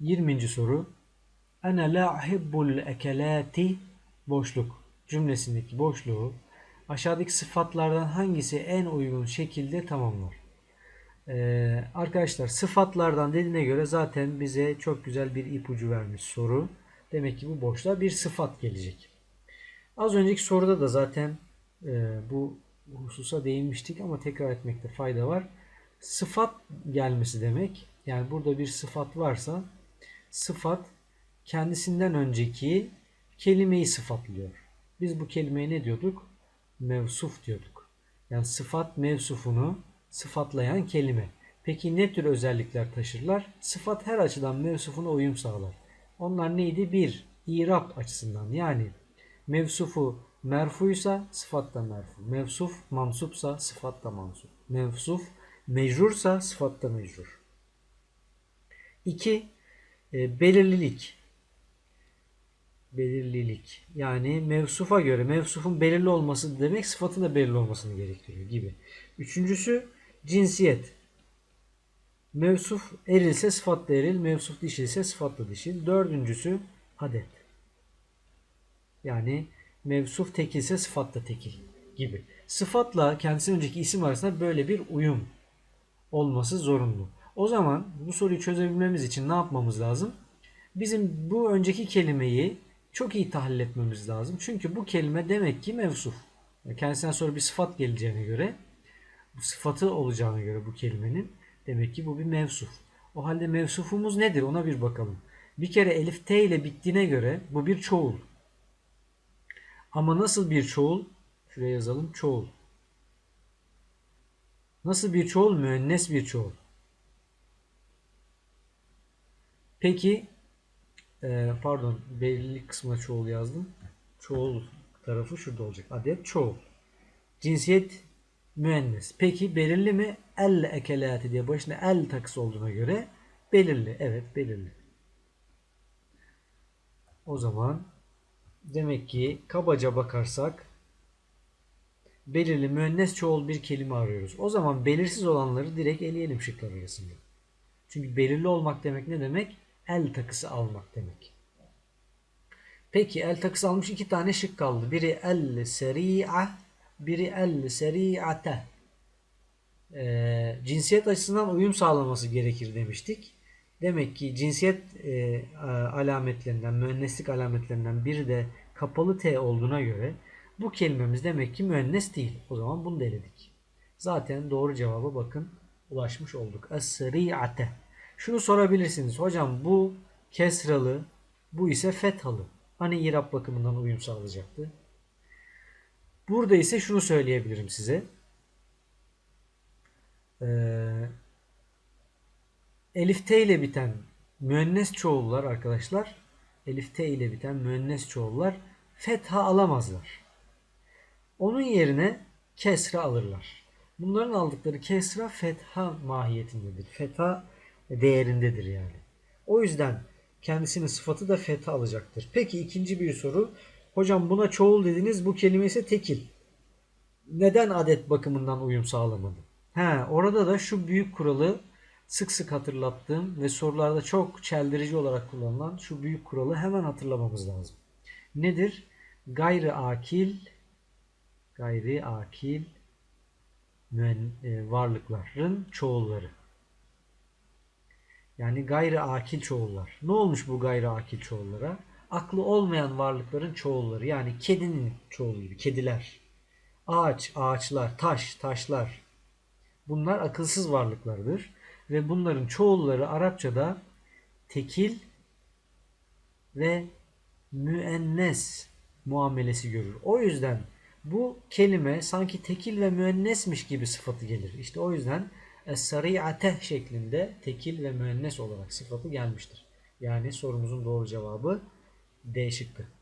20. soru. Ene la ahibbul ekelati boşluk cümlesindeki boşluğu aşağıdaki sıfatlardan hangisi en uygun şekilde tamamlar? Ee, arkadaşlar sıfatlardan dediğine göre zaten bize çok güzel bir ipucu vermiş soru. Demek ki bu boşluğa bir sıfat gelecek. Az önceki soruda da zaten e, bu hususa değinmiştik ama tekrar etmekte fayda var. Sıfat gelmesi demek yani burada bir sıfat varsa sıfat kendisinden önceki kelimeyi sıfatlıyor. Biz bu kelimeye ne diyorduk? Mevsuf diyorduk. Yani sıfat mevsufunu sıfatlayan kelime. Peki ne tür özellikler taşırlar? Sıfat her açıdan mevsufuna uyum sağlar. Onlar neydi? Bir, irap açısından yani mevsufu merfuysa sıfat da merfu. Mevsuf mansupsa sıfat da mansup. Mevsuf mecrursa sıfat da mecrur. 2. E, belirlilik. Belirlilik. Yani mevsufa göre mevsufun belirli olması demek sıfatın da belirli olmasını gerektiriyor gibi. Üçüncüsü cinsiyet. Mevsuf erilse sıfatla eril, mevsuf dişilse sıfatla dişil. Dördüncüsü adet. Yani mevsuf tekilse sıfatla tekil gibi. Sıfatla kendisinden önceki isim arasında böyle bir uyum olması zorunlu. O zaman bu soruyu çözebilmemiz için ne yapmamız lazım? Bizim bu önceki kelimeyi çok iyi tahlil etmemiz lazım. Çünkü bu kelime demek ki mevsuf. Kendisinden sonra bir sıfat geleceğine göre, bu sıfatı olacağına göre bu kelimenin demek ki bu bir mevsuf. O halde mevsufumuz nedir ona bir bakalım. Bir kere elif t ile bittiğine göre bu bir çoğul. Ama nasıl bir çoğul? Şuraya yazalım çoğul. Nasıl bir çoğul? Müennes bir çoğul. Peki e, pardon belirli kısmına çoğul yazdım. Çoğul tarafı şurada olacak. Adet çoğul. Cinsiyet müennes. Peki belirli mi? El ekelati diye başına el takısı olduğuna göre belirli. Evet belirli. O zaman demek ki kabaca bakarsak belirli müennes çoğul bir kelime arıyoruz. O zaman belirsiz olanları direkt eleyelim şıklar arasında. Çünkü belirli olmak demek ne demek? El takısı almak demek. Peki el takısı almış iki tane şık kaldı. Biri el seri'a, biri el seri'ate. Ee, cinsiyet açısından uyum sağlaması gerekir demiştik. Demek ki cinsiyet e, alametlerinden, müenneslik alametlerinden biri de kapalı T olduğuna göre bu kelimemiz demek ki müennes değil. O zaman bunu deledik. Zaten doğru cevaba bakın ulaşmış olduk. Es-seri'ate. Şunu sorabilirsiniz. Hocam bu kesralı, bu ise fethalı. Hani irap bakımından uyum sağlayacaktı. Burada ise şunu söyleyebilirim size. Ee, Elif T ile biten müennes çoğullar arkadaşlar Elif T ile biten müennes çoğullar fetha alamazlar. Onun yerine kesra alırlar. Bunların aldıkları kesra fetha mahiyetindedir. Fetha değerindedir yani. O yüzden kendisinin sıfatı da fetha alacaktır. Peki ikinci bir soru. Hocam buna çoğul dediniz bu kelime ise tekil. Neden adet bakımından uyum sağlamadı? He, orada da şu büyük kuralı sık sık hatırlattığım ve sorularda çok çeldirici olarak kullanılan şu büyük kuralı hemen hatırlamamız lazım. Nedir? Gayri akil gayri akil e, varlıkların çoğulları. Yani gayri akil çoğullar. Ne olmuş bu gayri akil çoğullara? Aklı olmayan varlıkların çoğulları. Yani kedinin çoğulu gibi. Kediler. Ağaç, ağaçlar, taş, taşlar. Bunlar akılsız varlıklardır ve bunların çoğulları Arapçada tekil ve müennes muamelesi görür. O yüzden bu kelime sanki tekil ve müennesmiş gibi sıfatı gelir. İşte o yüzden es-sari'ate şeklinde tekil ve müennes olarak sıfatı gelmiştir. Yani sorumuzun doğru cevabı D şıkkı.